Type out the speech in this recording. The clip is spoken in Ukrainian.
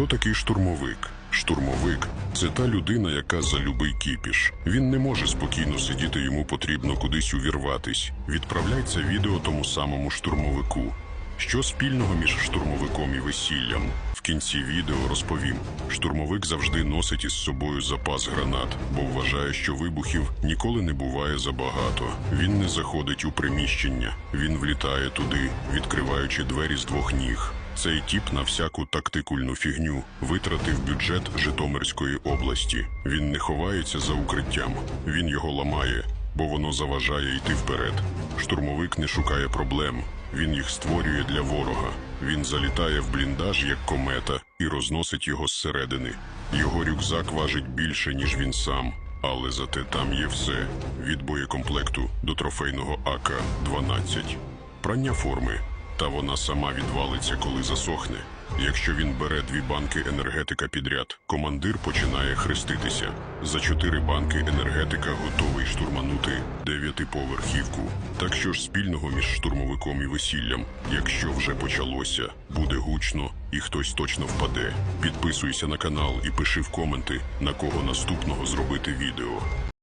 Хто такий штурмовик? Штурмовик це та людина, яка за любий кіпіш. Він не може спокійно сидіти, йому потрібно кудись увірватись. Відправляй відео тому самому штурмовику. Що спільного між штурмовиком і весіллям? В кінці відео розповім. Штурмовик завжди носить із собою запас гранат, бо вважає, що вибухів ніколи не буває забагато. Він не заходить у приміщення, він влітає туди, відкриваючи двері з двох ніг. Цей тіп на всяку тактикульну фігню витратив бюджет Житомирської області. Він не ховається за укриттям, він його ламає, бо воно заважає йти вперед. Штурмовик не шукає проблем. Він їх створює для ворога. Він залітає в бліндаж як комета і розносить його зсередини. Його рюкзак важить більше, ніж він сам. Але зате там є все від боєкомплекту до трофейного АК-12. Прання форми, та вона сама відвалиться, коли засохне. Якщо він бере дві банки енергетика підряд, командир починає хреститися. За чотири банки енергетика готовий штурманути дев'ятиповерхівку. Так що ж спільного між штурмовиком і весіллям, якщо вже почалося, буде гучно і хтось точно впаде. Підписуйся на канал і пиши в коменти, на кого наступного зробити відео.